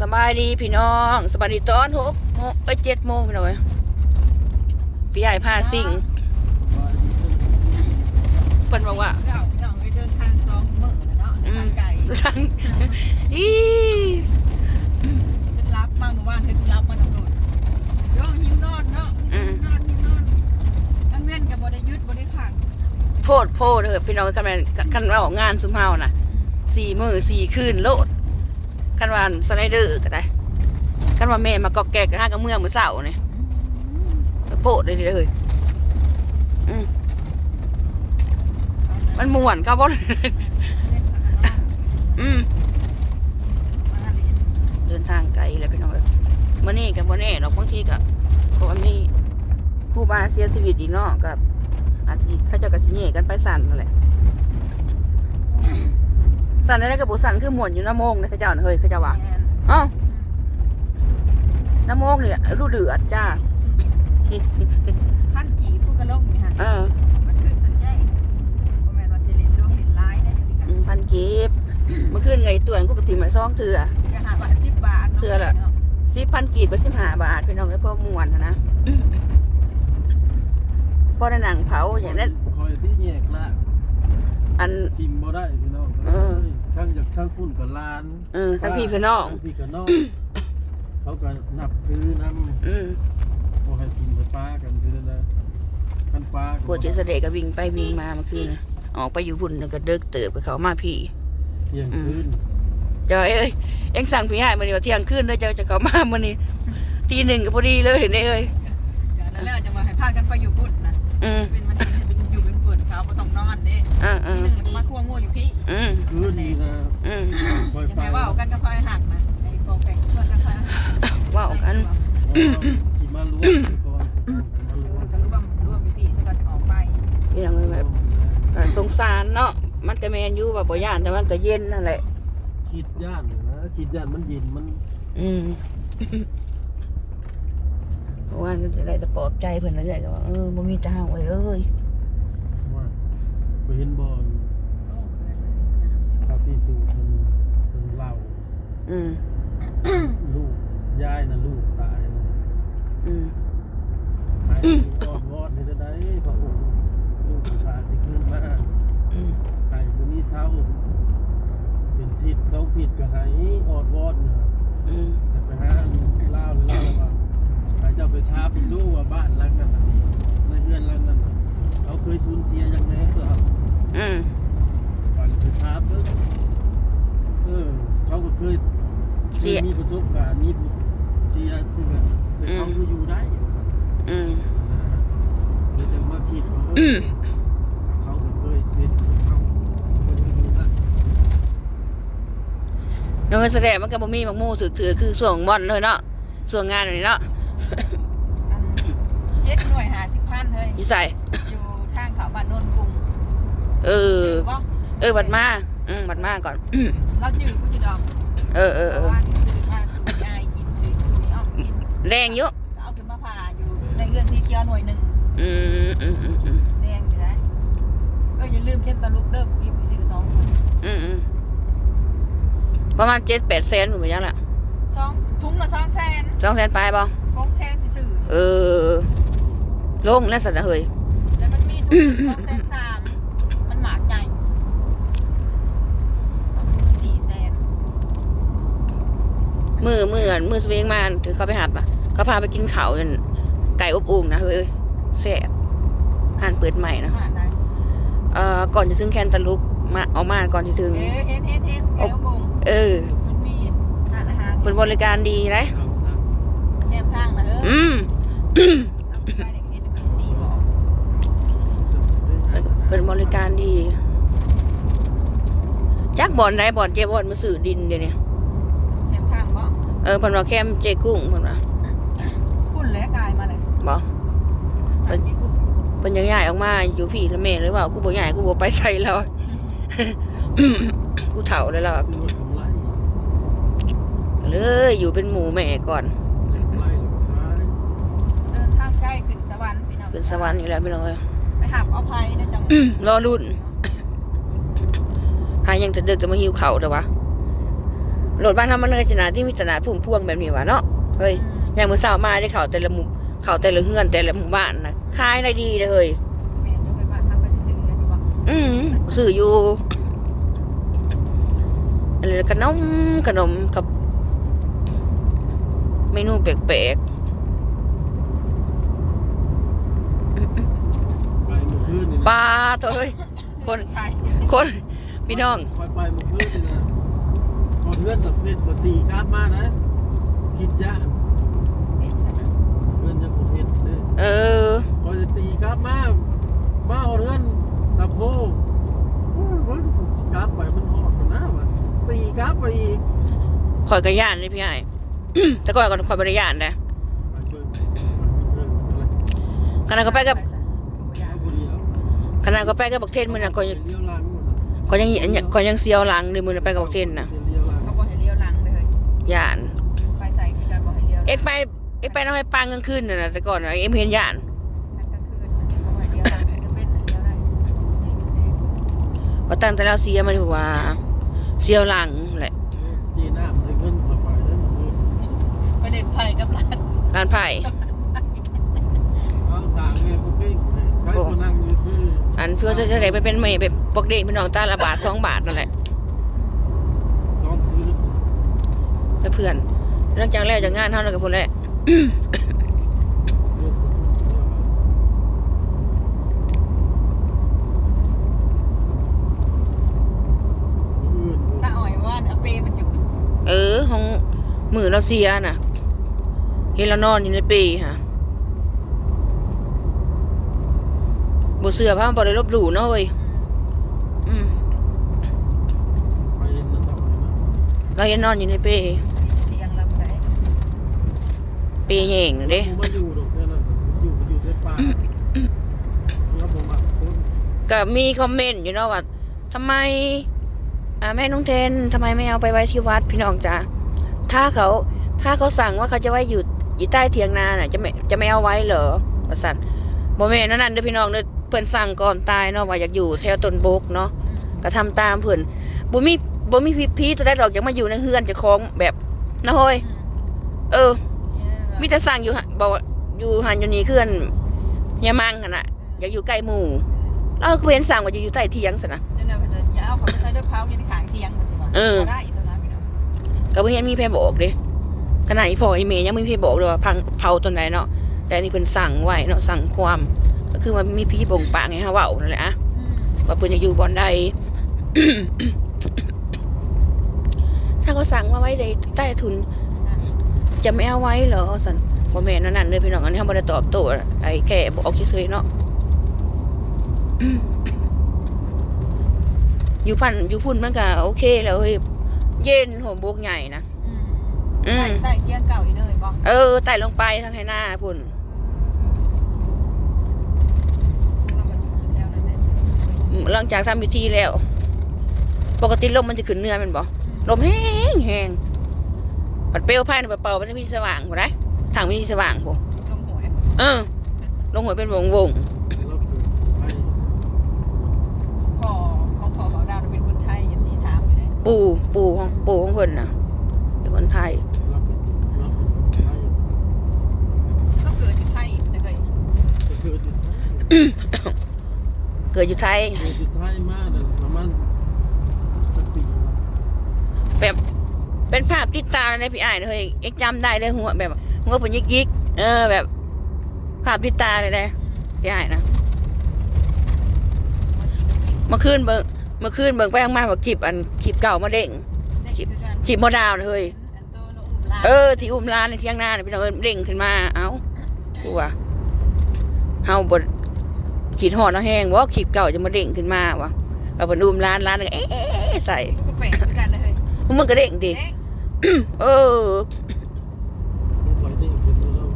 สบายดีพี่น้องสบายดีตอนหกโมงไปเจ็ดโมงพี่น้องเอ้ยพี่ใหญ่พาสิงเพิ่นบอกว่าเราพี่น้องไปเดินทางสองมื้อแล้วเนาะเดินทางไกลทางอีเป็นรับมาเมื่อวานเพิ่นรับมาตำรวจย่องหิวนอนเนาะหิวนอนหิวนอนตั้งเว้นกับบ่ได้หยุดบ่ได้พักโพดโพดเถอะพี่น้องคันแม่นคันว่าออกงานซุมเฮาน่ะสี่มื้อสี่คืนโลด คันว่าสไลเดอร์ก็ได้คันว่าแม่มากอกแกกกับห้างกับเมืองมือเช้านี่ยโพดเลยเด้อเฮ้ยอืมมันม่วนครับบ่อืมเดินทางไกลเลยพี่น้องเอ้ยมื่อนี้กับวันนี้เราบางทีก็เพราะว่ามีผู้บาเสียชีวิตอีกเนาะกับอาจสิเขาจ้ากับสิเน่กันไปสั่นนั่นแหละ สั่นได้กับบุสั่นคือหมวนอยู่น้ำโมงนะเขาเจ้าน่ะเฮ้ยเขาเจ้าว่าแม่นเอ้าน้ำโมงเนี่ยดูเดือดจ้าพันกี่ผู้กระลงนี่ฮะเออมันคือสัญญาบ่แม่นว่าสิเล่นดวงเล่นร้ายได้เดี๋ยวนี้กันอืมพันเก็บเมื่อคืนไงตัวนกูกติมาซองเถื่อก็หาบาท10บาทนาเทื่อละสิพันกีบไปสิบห้าบาทพี่น้องไอ้พ่อมวนน่ะนะพ่อในหนังเผาอย่างนั้นคอยที่แยกละ อัน ทิมบ่ได้พี่น้องเออ ทั้งจากทั้งพุ่นกับลานเออทั้งพี่พี่น้องทั้พี่กับน้องเขาก็นับคือน้ำอืมโมให้ทิมกับป้ากันคือนั่นนะขั้นป้าปวดเจสเดก็วิ่งไปวิ่งมาเมื่อคืนน่ะออกไปอยู่พุ่นแล้วก็เดิกเติบกับเขามาพี่ เที่ยงคืนเจ้าเอ้ยเอ็งสั่งพี่ให้มาเนี่ว่าเที่ยงคืนเลยเจ้าจะเขามามื่อนี้ทีหนึ่งก็พอดีเลยเห็นไหมเอ้ยเดี๋ยวนั่นแหละจะมาให้พากันไปอยู่พุทธนะอืมเป็นมันเป็น นอนเด้อ่าทีอ่านึงมันก็มาคั่วงัวอยู่พี่อืมคืนนี้นะอืมคอยยังไปไงว่าเอากันก็ค่อยหักนะไอ้กองแปงเพื่อนก็ค่อยหักว่าเอากัน สิมาล้วงก่อนสิมาล้วงก็รู้ว่าร่วมมีพี่จะก็จะออกไปพี่น้องเอ้ยแบบเออสงสารเนาะ มันก็แมนอยู่ว่าบ่ย่านแต่มันก็เย็นนั่นแหละ คิดย่านนะคิดย่านมันเย็นมันอืมเพราะว่ามันจะได้แต่ปลอบใจเพิ่นแล้วใจก็ว่าเออบ่มีทางไว้เอ้ย ว่าไปเห็นบอล ปาร์ตี้สูตรมันมันเล่าอืมลูกยายนะลูกตายนะอืมหายกอดวอดนี่ได้พระองค์ลูกผู้ชายสิขึ้นมาอืมหายบ่มีเศร้าเป็นทิศสองทิศก็หายออดวอดนะอืมแต่ไปหาเล่าเลยเล่าว่าใครจะไปท้าไปดูว่าบ้านหลังนั้นน่ะในเรือนหลังนั้นน่ะเขาเคยสูญเสียอย่างไรหรือเปล่าอืม ก่อนไปท้าเพิ่ง เออ เขาก็เคยเสียมีประสบการณ์มีเสียคือกันแต่เขาคืออยู่ได้อืมเดี๋ยวจะมาคิดว่าเออเขาก็เคยเสียเขาก็ยังอยู่ได้น้องแสดงมันก็บ่มีมักมู่ถือถือคือส่วงม่อนเลยเนาะส่วงงานนี่เนาะเจ็ดหน่วยหาสิบพันเฮ้ยอยู่ใส่อยู่ทางเขาบ้านโนนกรุงเออจื่บ่เออบัดมา อืมบัดมาก่อน เราจื้อกูอยู่ดอกเออเออเพเอราะอว่าซื้อมาสูยอายกินซื้อสูยอ้อมกินแรงเยอะก็เอาขึ้นมาผ่าอยู่ในเรือนสีเขียวหน่วยหนึ่งอืมอืมอืมอืมแดงอยู่ได้ก็อย่าลืมเข้มตะลุกเด้อกินไปซื้อสองคนอืมอืมประมาณเจ็ดแปดเซนถูกไหมยังล่ะสองถุงละสองแสนสองแสนปลายบ่ฟองแสนซื่อๆเออลงแล้วสันนะเฮ้ยแล้วมันมีถุงสองแสนสามมันหมากใหญ่สี่แสน มือมืออันมือสวิงมาถือเขาไปหับอะเขาพาไปกินเขาวนั่นไก่อบอุ่งนะเฮ้ยแซ่บหันเปิดใหม่นะหมากได้เอ่อก่อนจะถึงแคนตาลุกมาเอามาก่อนจะถึง เอ๊ะเห็นเห็นเห็นแก้วบงเออมันมีร้านอาหารเป็นบริการดีนะทางสร้างแคมทางนะเอออืมทำไปเด็กเห็นมีสี่บอกเป็นบริการดีจักบอลไหนบอลเจบอลมาสื่อดินเดี๋ยวนี้ แคมทางบอก เออเพันว่าแคมเจกุ้งเพันว่าคุณและกายมาเลยบอกอันนี้กูเพิ่นยังย้ายออกมาอยู่พี่ละแม่เลยว่ากูบ่ย้ายกูบ่ไปใส่แล้วกูเฒ่าแล้วล่ะซื้อรถของไล่ก็เลยอยู่เป็นหมู่แม่ก่อนไล่หรือท้ายเดินทางใกล้ขึ้นสวรรค์พี่น้องขึ้นสวรรค์อีกแล้วพี่น้องเอ้ยไปหับเอาภัยนะจังรอรุ่นหายังจะเดึกจะมาหิวเข่าวแต่วะ โหลดบ้านทำมันเลยจนาที่มีจนาพุ่มพวงแบบนี้วะเนาะเฮ้ยอย่างมือเสาร์มาได้เขาแต่ละหมู่เขาแต่ละเฮือนแต่ละหมู่บ้านนะขายได้ดีเลยเฮ้ยแม่จะไปบ้านทำไปซื้อกันอยู่บ่อืมซื้ออยู่อะไรขนมขนมกับเมนูแปลกไปเมื่อคืนนี่ๆปลาตัวเฮ้ยคนไปคน พี่น้องไปไปเมื่อคืนนี่นะ พอเพื่อนกับเพชรมาตีกราฟมานะคิดยากเอ็ดใส่เพื่อนจะผมเพชรเนี่ยเออพอจะตีกราฟมามาเอาเรือนตะโพโอ้ยเว้ยกราฟไปมันหอดกันนะวะตีกราฟไปอีกคอยกระย่านเลยพี่ไอ้ แต่ก่อนก็คอยบริยานนะไปเบิ่งเบิ่งอะไรขณะก็ไปกับเอาบุรีแล้วขณะก็ไปกับบักเทนมันนะก็เลี้ยวหลังหมดอะก็ยังก็ยังเสียวหลังเลยมือนะไปกับบักเทนนะ อกให้เลี้ยวเอ็กไปเอ็กไปน้องให้ปางกลางคืนน่ะนะแต่ก่อนนะเอ็มเห็นย่านกลางคืนบอกให้เลี้ยวหลังจะเป็นเลี้ยวได้เซ็งเซ็งก็ตั้งแต่เราเสียมาถือว่าเสียวหลังแหละเจน้ำเลยเงินเข้าไปแล้วมันคือไปเล่นไฟกับร้านร้านไผ่เอาสางเงี้ยพวกนี้ใครมานั่งมือซื้ออันเพื่อจะจะได้ไปเป็นเมย์แบบปกเด็กพี่น้องตาละบาทสองบาทนั่นแหละซ้อมพื้นแล้วเพื่อน เรื่องจังแล้วจากงานเท่านั้นกับพนแหละตาอ่อยว่าเอาเปมาจุดเออห้องมือเราเสียน่ะ เห็นเรานอนอยู่ในปีฮะบเสือพามาบอได้ลบหลู่เนาะเว้ยอืมไปนั่นต่อไปนะเราเห็นนอนอยู่ในปีเตียงลำไหน ปีแห่งเด้ผมมาอยู่ดอกแค่นั้นอยู่อยู่ในป่าแล้วผมมาคนก็มีคอมเมนต์อยู่เนาะว่าทำไม อ่าแม่น้องเทนทำไมไม่เอาไปไว้ที่วัดพี่น้องจ๊ะถ้าเขาถ้าเขาสั่งว่าเขาจะไว้อยู่อยู่ใต้เถียงนาน่ะ จะไม่จะไม่เอาไว้เหรอประสันโมเมนนั่นนั่นเด้อพี่น้องเด้อเพิ่นสั่งก่อนตายเนาะว่าอยากอยู่แถวต้นบกเนาะก็ทำตามเพิ่นบ่มีบ่มีพี่พี่จะได้ดอกอยากมาอยู่ในเฮือนเจะคล้าของแบบนะเฮ้ย เออ มีแต่สั่งอยู่หะบอกว่าอยู่หันอยู่นี่เคลื่อนยามังหั่นน่ะอยากอยู่ใกล้หมู่เราก็เห็นสั่งว่าจะอยู่ใต้เถียงซะนะเดี๋ยวเราจะอย่าเอาของไปใส่ด้วยเผาอยู่ในขางเตียงมันใช่ปะเออได้อีกตัวนั้นพี่น้องก็บ่เห็นมีเพบอกเด้ขนาดอีพ่ออีเมย์ยังไม่มีเพบอกเลยว่าพังเผาต้นไหนเนาะแต่อันนี่เพิ่นสั่งไว้เนาะสั่งความก็คือมันมีพี่ปงปางไงฮะเว้านั่นแหละอะอืมว่าเพิ่นจะอยู่บ่อนใดถ้าเขาสั่งว่าไว้ในใต้ทุน จะไม่เอาไว้เหรอสันบ่แม่นนั่นนั่นเลยพี่น้องอันนี้เขาบ่ได้ตอบโต้ไอ้แค่บอกเฉยๆเนาะอยู่พันอยู่พุ่นมันก็โอเคแล้วเฮ้ยเย็นหัวบกใหญ่นะอืมอืมใต้ใต้เตียงเก่าอีกเลยบอกเออไต่ลงไปทางไหหน้าพุ่นเราก็อยู่แถวนั้นแหละหลังจากทำพิธีแล้ว ปกติลมมันจะขึ้นเนื้อแมันบ่ลมแห้งแห้ง ปัดเปลวไพ่น่ะเป่าๆมันจะมีสว่างบ่ได้ทางมีสว่างบ่ลงหวยเออลงหัวเป็นวงวงแล้วคือไปพ่อของพ่อเบาดาวเป็นคนไทยอย่าสีถามอยู่เลยๆปู่ปู่ของปู่ของเพิ่นน่ะเป็นคนไทยรับรับไปก็เกิดอยู่ไทยแต่เคยจะเกิดอยู่เกิดอยู่ไทยเกิดอยู่ไทยมากเลยประมาณสักปีละแบบ เป็นภาพติดตาในพี่อ้ายเฮ้ยเอ็กจำได้เลยหัวแบบ หัวเพิ่นยิกๆเออแบบ ภาพติดตาเลยนะพี่อ้ายนะเมื่อคืนเบิ่งเมื่อคืนเบิ่งไปข้างมาว่าคลิปอันคลิปเก่ามาเด้งได้คือกันคลิปโมดาวน่ะเฮ้ยอันโตโนอุ้มลาเออที่อุ้มร้านในเที่ยงหน้าเนี่ยพี่น้องเอิ้นเด้งขึ้นมา เอ้ากูว่าเฮาบ่ขีดหอดเอาแห้งว่าคลิปเก่าจะมาเด้งขึ้นมาวะเอาเพิ่นอุ้มร้านร้านนึงเอ๊ะใส่กูก็แปลกคือกันเลยพวกมึงก็เด้งดิ เอ๊ะเออลูกไปได้อีกคนแล้ว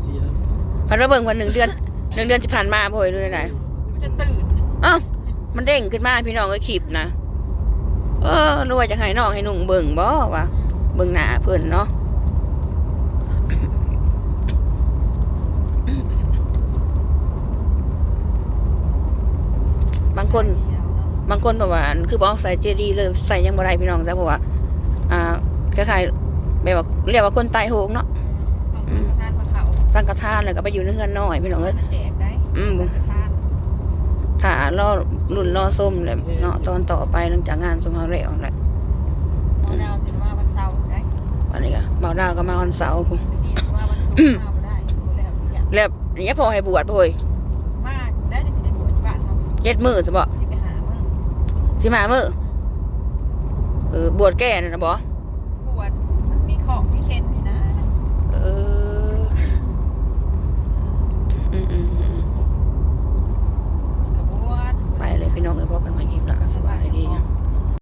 เสียพันว่าเบิ่งวันหนึ่งเดือนหนึ่งเดือนที่ผ่านมาพ่อยดูได้ไหนกูจะตื่นเอ้ามันเด้งขึ้นมาพี่น้องก็คลิปนะเออรู้ว่าจะให้น้องให้นุ่งเบิ่งบ่วะเบิ่งหน้าเพิ่นเนาะบางคน บางคนบอกว่าอันคือบอกใส่เจดีย์เลยใส่ยังบ่ได้พี่น้องจ้ะเพราะว่า อ่า คล้ายๆแบบว่าเรียกว่าคนตายโหงเนาะต้องสังฆทานพระเขาสังฆทานแล้วก็ไปอยู่ในเฮือนน้อยพี่น้องเอ้ยแจกได้อืมสังฆทานถ้ารอรุ่นรอส้มเลยเนาะตอนต่อไปหลังจากงานสมเฮาแล้วแหละเอาดาวสิมาวันเสาร์ได้วันนี้ก็เบาดาวก็มาวันเสาร์พุ่นตะกี้สิมาวันศุกร์มาบ่ได้ดูแล้วที่อยากแล้วนี่พอให้บวชพ่อยมาได้จังสิได้บวชที่บ้านเฮาเจ็ดมื้อซะบ่สิไปหามื้อสิมามื้อเออบวชแก่นั่นน่ะบ่อืม หนาสบายดีนะ